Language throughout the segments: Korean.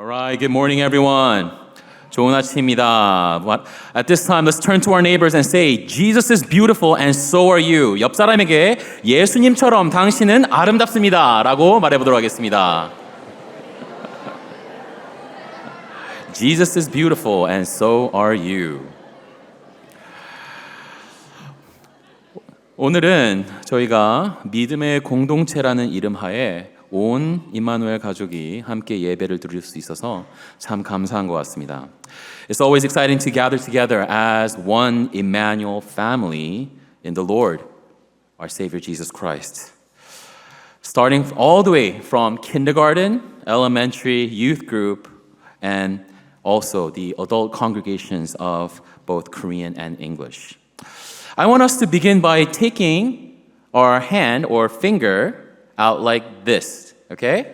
Alright, good morning, everyone. 좋은 아침입니다. At this time, let's turn to our neighbors and say, Jesus is beautiful and so are you. 옆 사람에게 예수님처럼 당신은 아름답습니다. 라고 말해보도록 하겠습니다. Jesus is beautiful and so are you. 오늘은 저희가 믿음의 공동체라는 이름 하에 온 임마누엘 가족이 함께 예배를 드릴 수 있어서 참 감사한 것 같습니다. It's always exciting to gather together as one Emmanuel family in the Lord, our Savior Jesus Christ. Starting all the way from kindergarten, elementary, youth group, and also the adult congregations of both Korean and English. I want us to begin by taking our hand or finger out like this, okay?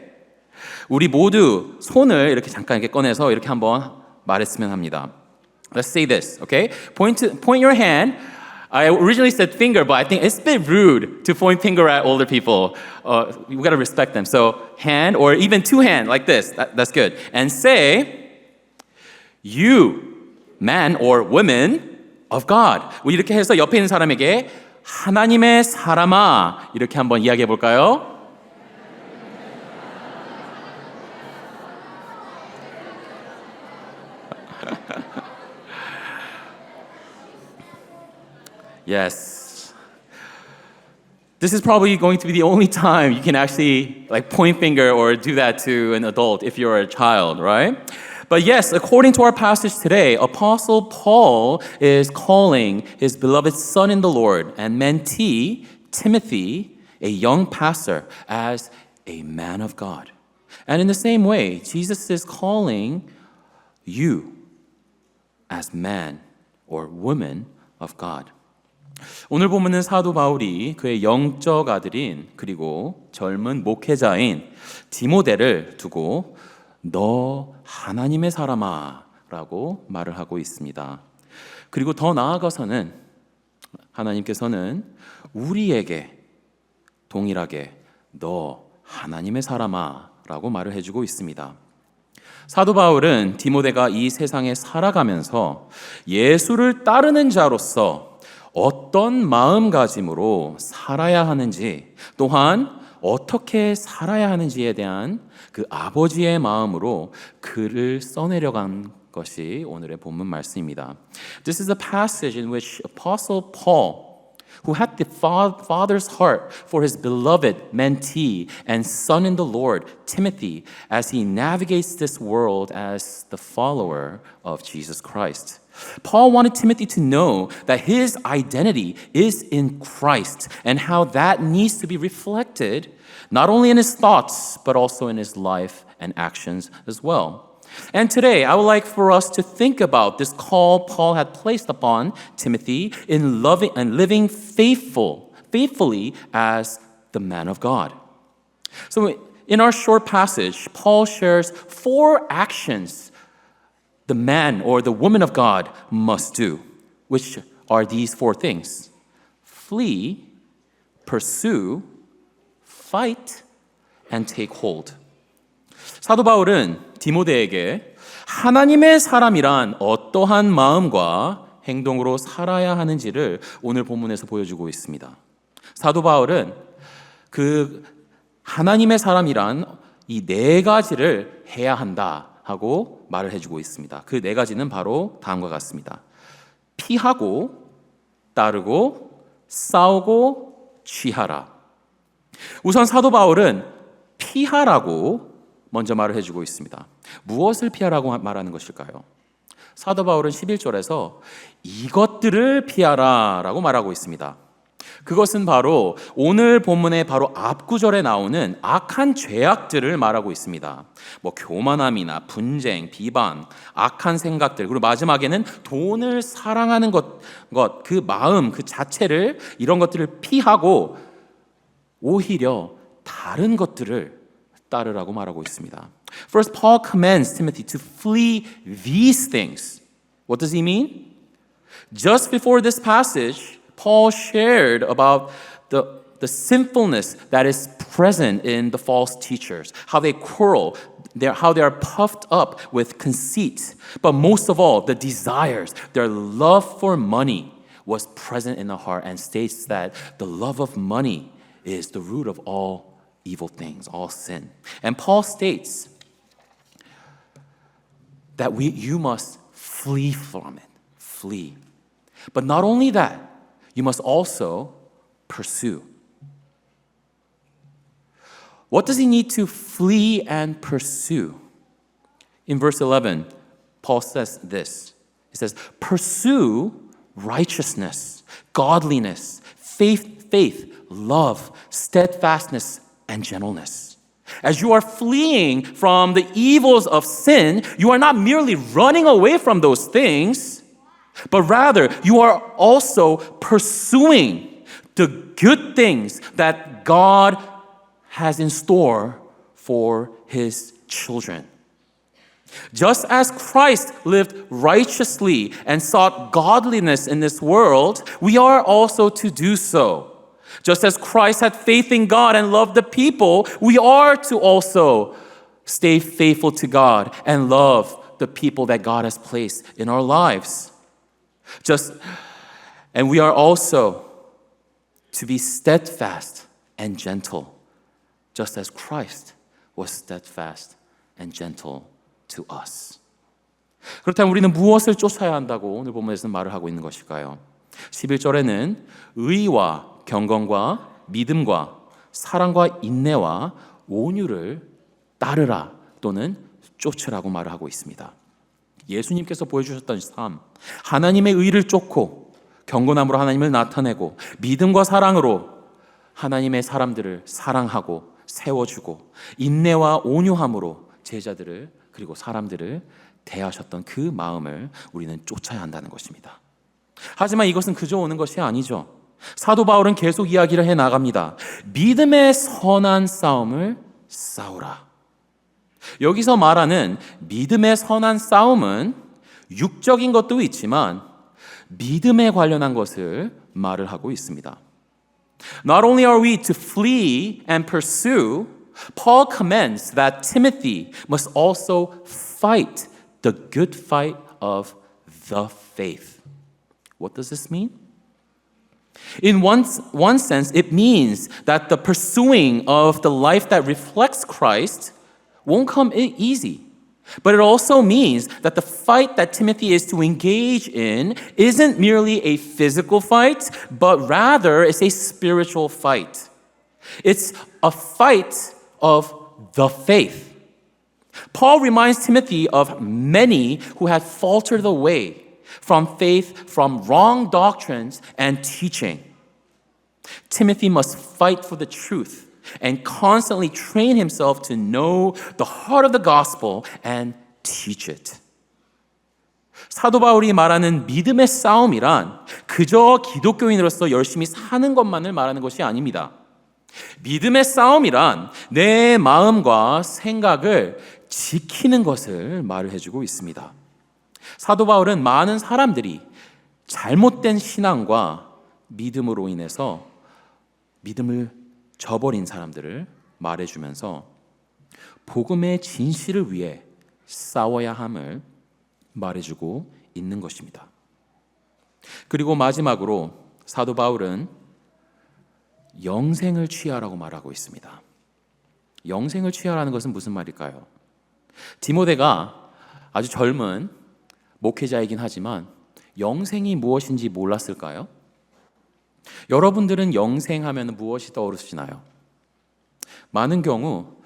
우리 모두 손을 이렇게 잠깐 이렇게 꺼내서 이렇게 한번 말했으면 합니다. Let's say this, okay? Point to, point your hand. I originally said finger, but I think it's a bit rude to point finger at older people. Uh, we gotta respect them. So hand or even two hand like this. That- that's good. And say, you, man or woman of God. 우리 이렇게 해서 옆에 있는 사람에게 하나님의 사람아 이렇게 한번 이야기해 볼까요? Yes. This is probably going to be the only time you can actually like point finger or do that to an adult if you're a child, right? But yes, according to our passage today, Apostle Paul is calling his beloved son in the Lord and mentee, Timothy, a young pastor, as a man of God. And in the same way, Jesus is calling you as man or woman of God. 오늘 보면은 사도 바울이 그의 영적 아들인 그리고 젊은 목회자인 디모데를 두고 너 하나님의 사람아라고 말을 하고 있습니다. 그리고 더 나아가서는 하나님께서는 우리에게 동일하게 너 하나님의 사람아라고 말을 해주고 있습니다. 사도 바울은 디모데가 이 세상에 살아가면서 예수를 따르는 자로서 어떤 마음가짐으로 살아야 하는지 또한 어떻게 살아야 하는지에 대한 그 아버지의 마음으로 글을 써내려간 것이 오늘의 본문 말씀입니다. This is a passage in which Apostle Paul who had the fa- Father's heart for his beloved mentee and son in the Lord, Timothy, as he navigates this world as the follower of Jesus Christ. Paul wanted Timothy to know that his identity is in Christ and how that needs to be reflected not only in his thoughts, but also in his life and actions as well. And today, I would like for us to think about this call Paul had placed upon Timothy in loving and living faithful, faithfully as the man of God. So, in our short passage, Paul shares four actions the man or the woman of God must do, which are these four things flee, pursue, fight, and take hold. 사도 바울은 디모데에게 하나님의 사람이란 어떠한 마음과 행동으로 살아야 하는지를 오늘 본문에서 보여주고 있습니다. 사도 바울은 그 하나님의 사람이란 이 네 가지를 해야 한다 하고 말을 해주고 있습니다. 그 네 가지는 바로 다음과 같습니다. 피하고 따르고 싸우고 취하라. 우선 사도 바울은 피하라고 먼저 말을 해주고 있습니다. 무엇을 피하라고 말하는 것일까요? 사도 바울은 11절에서 이것들을 피하라 라고 말하고 있습니다. 그것은 바로 오늘 본문의 바로 앞구절에 나오는 악한 죄악들을 말하고 있습니다. 뭐 교만함이나 분쟁, 비방, 악한 생각들, 그리고 마지막에는 돈을 사랑하는 것, 것, 그 마음, 그 자체를 이런 것들을 피하고 오히려 다른 것들을 따르라고 말하고 있습니다. First, Paul commands Timothy to flee these things. What does he mean? Just before this passage, Paul shared about the, the sinfulness that is present in the false teachers, how they quarrel, how they are puffed up with conceit. But most of all, the desires, their love for money was present in the heart and states that the love of money is the root of all evil things, all sin. And Paul states that we, you must flee from it. Flee. But not only that, you must also pursue. What does he need to flee and pursue? In verse 11, Paul says this He says, Pursue righteousness, godliness, faith, faith, love, steadfastness, and gentleness. As you are fleeing from the evils of sin, you are not merely running away from those things, but rather you are also pursuing the good things that God has in store for his children. Just as Christ lived righteously and sought godliness in this world, we are also to do so. Just as Christ had faith in God and loved the people, we are to also stay faithful to God and love the people that God has placed in our lives. Just and we are also to be steadfast and gentle, just as Christ was steadfast and gentle to us. 그렇다면 우리는 무엇을 쫓아야 한다고 오늘 본문에서 말을 하고 있는 것일까요? 11절에는 의와 경건과 믿음과 사랑과 인내와 온유를 따르라 또는 쫓으라고 말을 하고 있습니다. 예수님께서 보여주셨던 삶, 하나님의 의를 쫓고 경건함으로 하나님을 나타내고 믿음과 사랑으로 하나님의 사람들을 사랑하고 세워주고 인내와 온유함으로 제자들을 그리고 사람들을 대하셨던 그 마음을 우리는 쫓아야 한다는 것입니다. 하지만 이것은 그저 오는 것이 아니죠. 사도 바울은 계속 이야기를 해 나갑니다. 믿음의 선한 싸움을 싸우라. 여기서 말하는 믿음의 선한 싸움은 육적인 것도 있지만 믿음에 관련한 것을 말을 하고 있습니다. Not only are we to flee and pursue, Paul commends that Timothy must also fight the good fight of the faith. What does this mean? In one, one sense, it means that the pursuing of the life that reflects Christ won't come easy. But it also means that the fight that Timothy is to engage in isn't merely a physical fight, but rather it's a spiritual fight. It's a fight of the faith. Paul reminds Timothy of many who had faltered away from faith, from wrong doctrines and teaching. Timothy must fight for the truth and constantly train himself to know the heart of the gospel and teach it. 사도 바울이 말하는 믿음의 싸움이란 그저 기독교인으로서 열심히 사는 것만을 말하는 것이 아닙니다. 믿음의 싸움이란 내 마음과 생각을 지키는 것을 말을 해주고 있습니다. 사도 바울은 많은 사람들이 잘못된 신앙과 믿음으로 인해서 믿음을 저버린 사람들을 말해주면서 복음의 진실을 위해 싸워야 함을 말해주고 있는 것입니다. 그리고 마지막으로 사도 바울은 영생을 취하라고 말하고 있습니다. 영생을 취하라는 것은 무슨 말일까요? 디모데가 아주 젊은 목회자이긴 하지만 영생이 무엇인지 몰랐을까요? 여러분들은 영생하면 무엇이 떠오르시나요? 많은 경우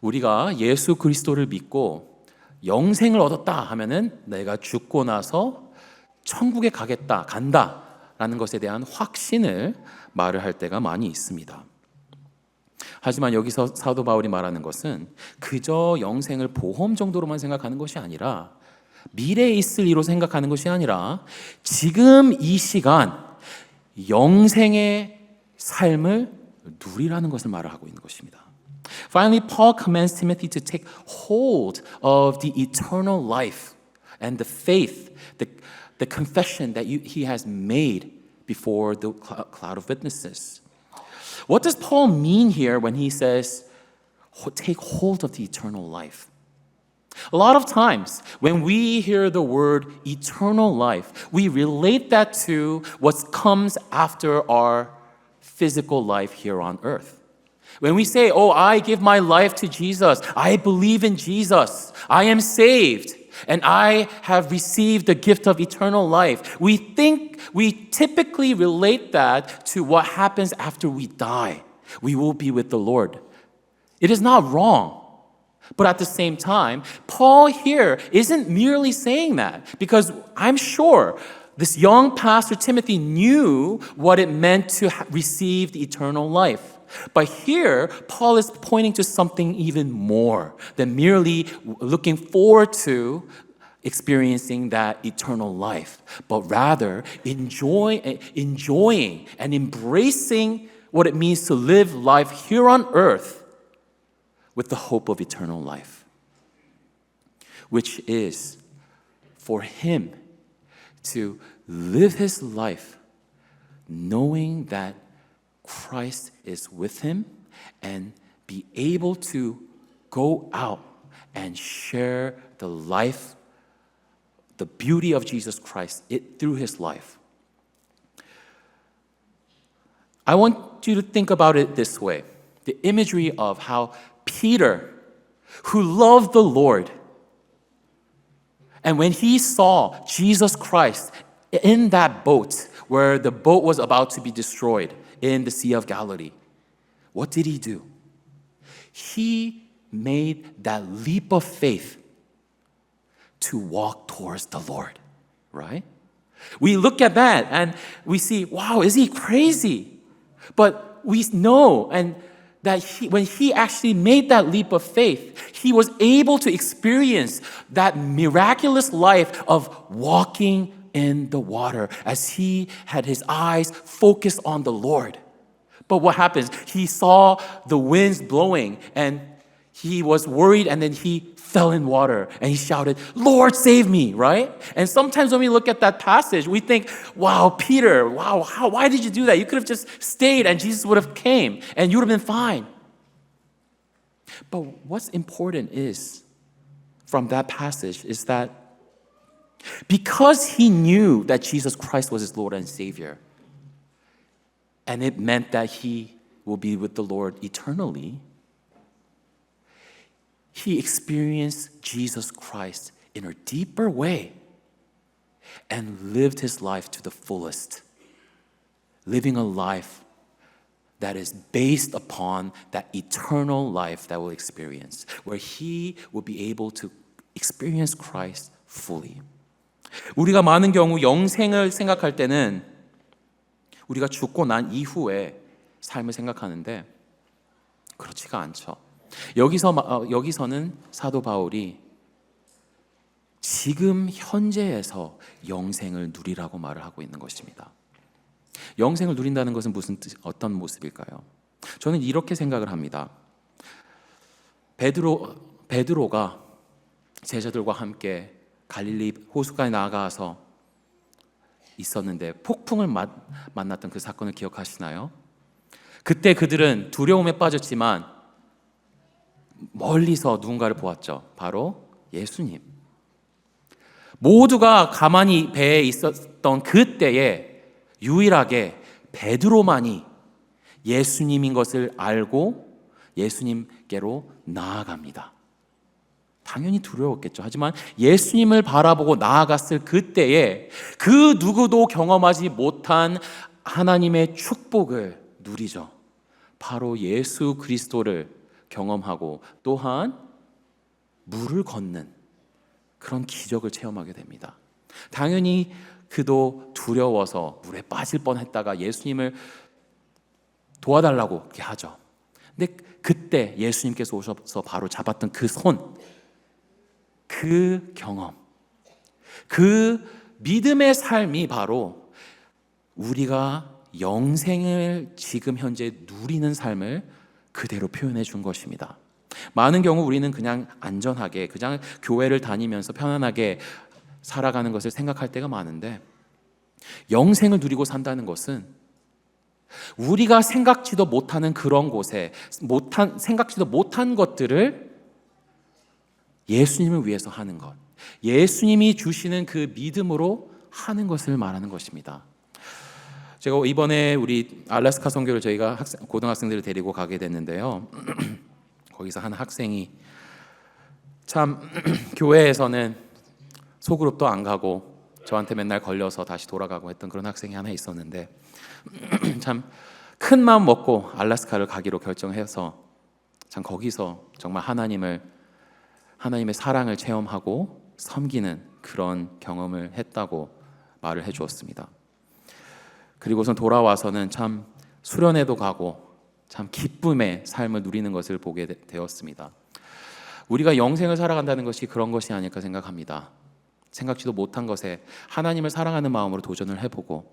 우리가 예수 그리스도를 믿고 영생을 얻었다 하면은 내가 죽고 나서 천국에 가겠다, 간다 라는 것에 대한 확신을 말을 할 때가 많이 있습니다. 하지만 여기서 사도 바울이 말하는 것은 그저 영생을 보험 정도로만 생각하는 것이 아니라 미래에 있을 이로 생각하는 것이 아니라 지금 이 시간 영생의 삶을 누리라는 것을 말을 하고 있는 것입니다. Finally, Paul commands Timothy to take hold of the eternal life and the faith, the, the confession that you, he has made before the cloud of witnesses. What does Paul mean here when he says, take hold of the eternal life? A lot of times, when we hear the word eternal life, we relate that to what comes after our physical life here on earth. When we say, Oh, I give my life to Jesus, I believe in Jesus, I am saved, and I have received the gift of eternal life, we think, we typically relate that to what happens after we die. We will be with the Lord. It is not wrong. But at the same time, Paul here isn't merely saying that because I'm sure this young pastor Timothy knew what it meant to receive the eternal life. But here, Paul is pointing to something even more than merely looking forward to experiencing that eternal life, but rather enjoy, enjoying and embracing what it means to live life here on earth with the hope of eternal life, which is for him to live his life knowing that Christ is with him and be able to go out and share the life, the beauty of Jesus Christ it, through his life. I want you to think about it this way the imagery of how Peter, who loved the Lord, and when he saw Jesus Christ in that boat where the boat was about to be destroyed in the Sea of Galilee, what did he do? He made that leap of faith to walk towards the Lord, right? We look at that and we see, wow, is he crazy? But we know and that he, when he actually made that leap of faith, he was able to experience that miraculous life of walking in the water as he had his eyes focused on the Lord. But what happens? He saw the winds blowing and he was worried and then he fell in water and he shouted, Lord, save me, right? And sometimes when we look at that passage, we think, wow, Peter, wow, how, why did you do that? You could have just stayed and Jesus would have came and you would have been fine. But what's important is, from that passage, is that because he knew that Jesus Christ was his Lord and Savior, and it meant that he will be with the Lord eternally, he experienced Jesus Christ in a deeper way and lived his life to the fullest, living a life that is based upon that eternal life that we'll experience, where he will be able to experience Christ fully. 우리가 많은 경우 영생을 생각할 때는 우리가 죽고 난 이후에 삶을 생각하는데 그렇지가 않죠. 여기서 어, 여기서는 사도 바울이 지금 현재에서 영생을 누리라고 말을 하고 있는 것입니다. 영생을 누린다는 것은 무슨 뜻, 어떤 모습일까요? 저는 이렇게 생각을 합니다. 베드로 베드로가 제자들과 함께 갈릴리 호수가에 나가서 있었는데 폭풍을 마, 만났던 그 사건을 기억하시나요? 그때 그들은 두려움에 빠졌지만 멀리서 누군가를 보았죠. 바로 예수님. 모두가 가만히 배에 있었던 그때에 유일하게 베드로만이 예수님인 것을 알고 예수님께로 나아갑니다. 당연히 두려웠겠죠. 하지만 예수님을 바라보고 나아갔을 그때에 그 누구도 경험하지 못한 하나님의 축복을 누리죠. 바로 예수 그리스도를 경험하고 또한 물을 걷는 그런 기적을 체험하게 됩니다. 당연히 그도 두려워서 물에 빠질 뻔했다가 예수님을 도와달라고 그렇게 하죠. 근데 그때 예수님께서 오셔서 바로 잡았던 그 손, 그 경험, 그 믿음의 삶이 바로 우리가 영생을 지금 현재 누리는 삶을 그대로 표현해 준 것입니다. 많은 경우 우리는 그냥 안전하게, 그냥 교회를 다니면서 편안하게 살아가는 것을 생각할 때가 많은데, 영생을 누리고 산다는 것은 우리가 생각지도 못하는 그런 곳에, 못한, 생각지도 못한 것들을 예수님을 위해서 하는 것. 예수님이 주시는 그 믿음으로 하는 것을 말하는 것입니다. 제가 이번에 우리 알래스카 선교를 저희가 학생, 고등학생들을 데리고 가게 됐는데요. 거기서 한 학생이 참 교회에서는 소그룹도 안 가고 저한테 맨날 걸려서 다시 돌아가고 했던 그런 학생이 하나 있었는데 참 큰 마음 먹고 알래스카를 가기로 결정해서 참 거기서 정말 하나님을 하나님의 사랑을 체험하고 섬기는 그런 경험을 했다고 말을 해 주었습니다. 그리고선 돌아와서는 참 수련회도 가고 참 기쁨의 삶을 누리는 것을 보게 되- 되었습니다. 우리가 영생을 살아간다는 것이 그런 것이 아닐까 생각합니다. 생각지도 못한 것에 하나님을 사랑하는 마음으로 도전을 해보고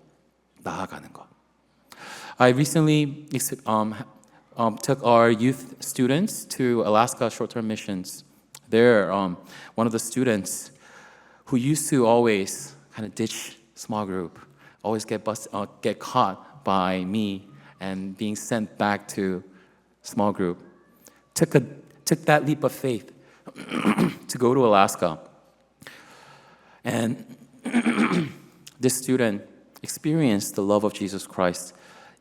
나아가는 것. I recently um, um, took our youth students to Alaska short-term missions. There, um, one of the students who used to always kind of ditch small group, always get bust, uh, get caught by me and being sent back to small group, took a took that leap of faith to go to Alaska. And this student experienced the love of Jesus Christ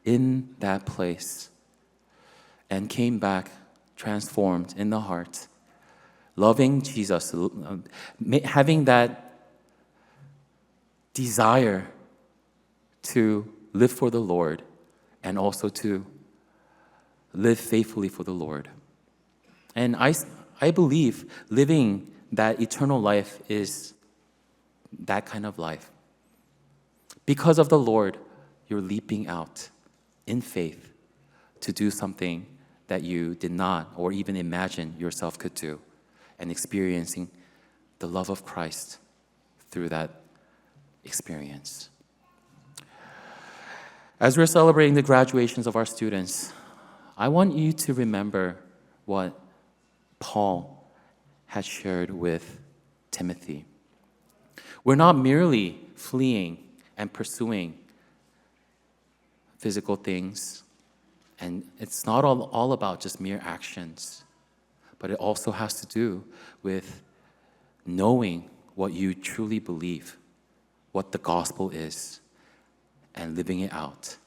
in that place and came back transformed in the heart, loving Jesus, uh, having that desire to live for the Lord and also to live faithfully for the Lord. And I, I believe living that eternal life is that kind of life. Because of the Lord, you're leaping out in faith to do something that you did not or even imagine yourself could do and experiencing the love of Christ through that experience. As we're celebrating the graduations of our students, I want you to remember what Paul had shared with Timothy. We're not merely fleeing and pursuing physical things, and it's not all, all about just mere actions, but it also has to do with knowing what you truly believe, what the gospel is, and living it out.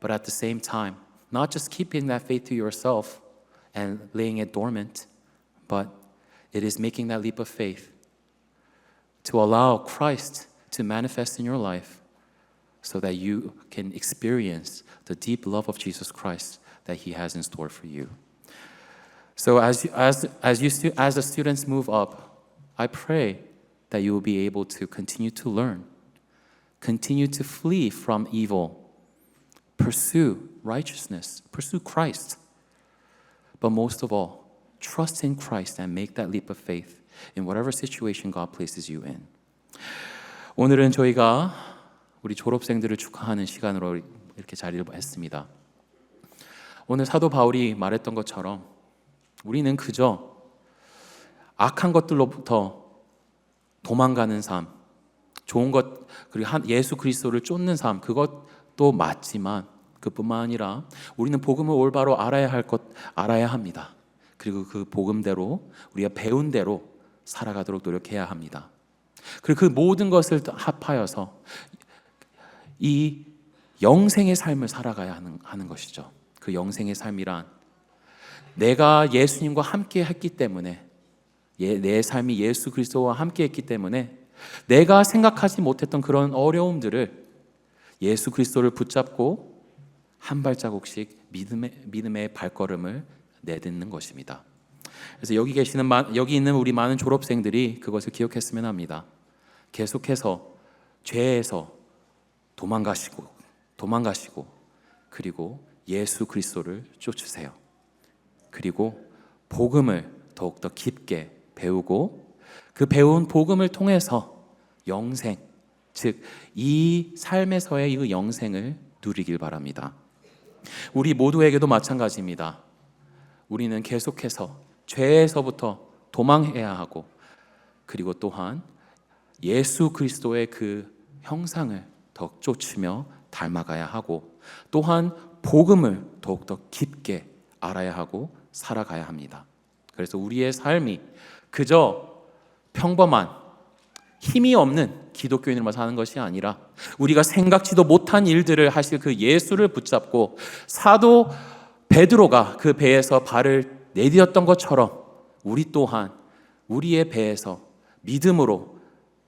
But at the same time, not just keeping that faith to yourself and laying it dormant, but it is making that leap of faith to allow Christ to manifest in your life so that you can experience the deep love of Jesus Christ that He has in store for you. So, as, you- as, as, you as the students move up, I pray that you will be able to continue to learn, continue to flee from evil, pursue righteousness, pursue Christ. But most of all, trust in Christ and make that leap of faith in whatever situation God places you in. 오늘은 저희가 우리 졸업생들을 축하하는 시간으로 이렇게 자리를 했습니다. 오늘 사도 바울이 말했던 것처럼 우리는 그저 악한 것들로부터 도망가는 삶, 좋은 것 그리고 한- 예수 그리스도를 쫓는 삶 그것도 맞지만 그뿐만 아니라 우리는 복음을 올바로 알아야 할 것 알아야 합니다. 그리고 그 복음대로 우리가 배운 대로 살아가도록 노력해야 합니다. 그리고 그 모든 것을 합하여서 이 영생의 삶을 살아가야 하는, 하는 것이죠. 그 영생의 삶이란 내가 예수님과 함께 했기 때문에 예, 내 삶이 예수 그리스도와 함께 했기 때문에 내가 생각하지 못했던 그런 어려움들을 예수 그리스도를 붙잡고 한 발자국씩 믿음의, 믿음의 발걸음을 내딛는 것입니다. 그래서 여기 계시는 마- 여기 있는 우리 많은 졸업생들이 그것을 기억했으면 합니다. 계속해서 죄에서 도망가시고 도망가시고 그리고 예수 그리스도를 쫓으세요. 그리고 복음을 더욱더 깊게 배우고 그 배운 복음을 통해서 영생 즉 이 삶에서의 이 영생을 누리길 바랍니다. 우리 모두에게도 마찬가지입니다. 우리는 계속해서 죄에서부터 도망해야 하고 그리고 또한 예수 그리스도의 그 형상을 더 쫓으며 닮아가야 하고 또한 복음을 더욱더 깊게 알아야 하고 살아가야 합니다. 그래서 우리의 삶이 그저 평범한 힘이 없는 기독교인으로만 사는 것이 아니라 우리가 생각지도 못한 일들을 하실 그 예수를 붙잡고 사도 베드로가 그 배에서 발을 내디뎠던 것처럼 우리 또한 우리의 배에서 믿음으로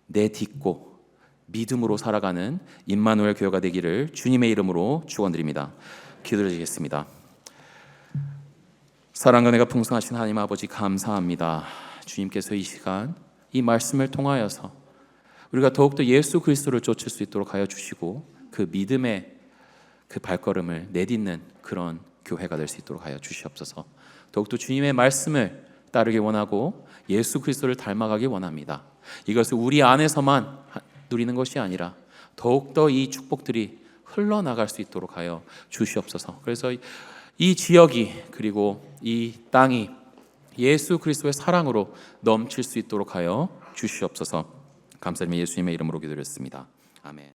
내딛고 믿음으로 살아가는 임마누엘 교회가 되기를 주님의 이름으로 축원드립니다. 기도드리겠습니다. 사랑과 내가 풍성하신 하나님 아버지 감사합니다. 주님께서 이 시간 이 말씀을 통하여서 우리가 더욱더 예수 그리스도를 쫓을 수 있도록 하여 주시고 그 믿음의 그 발걸음을 내딛는 그런 교회가 될 수 있도록 하여 주시옵소서. 더욱더 주님의 말씀을 따르기 원하고 예수 그리스도를 닮아가기 원합니다. 이것을 우리 안에서만 누리는 것이 아니라 더욱더 이 축복들이 흘러나갈 수 있도록 하여 주시옵소서. 그래서 이 지역이 그리고 이 땅이 예수 그리스도의 사랑으로 넘칠 수 있도록 하여 주시옵소서. 감사드리며 예수님의 이름으로 기도드렸습니다. 아멘.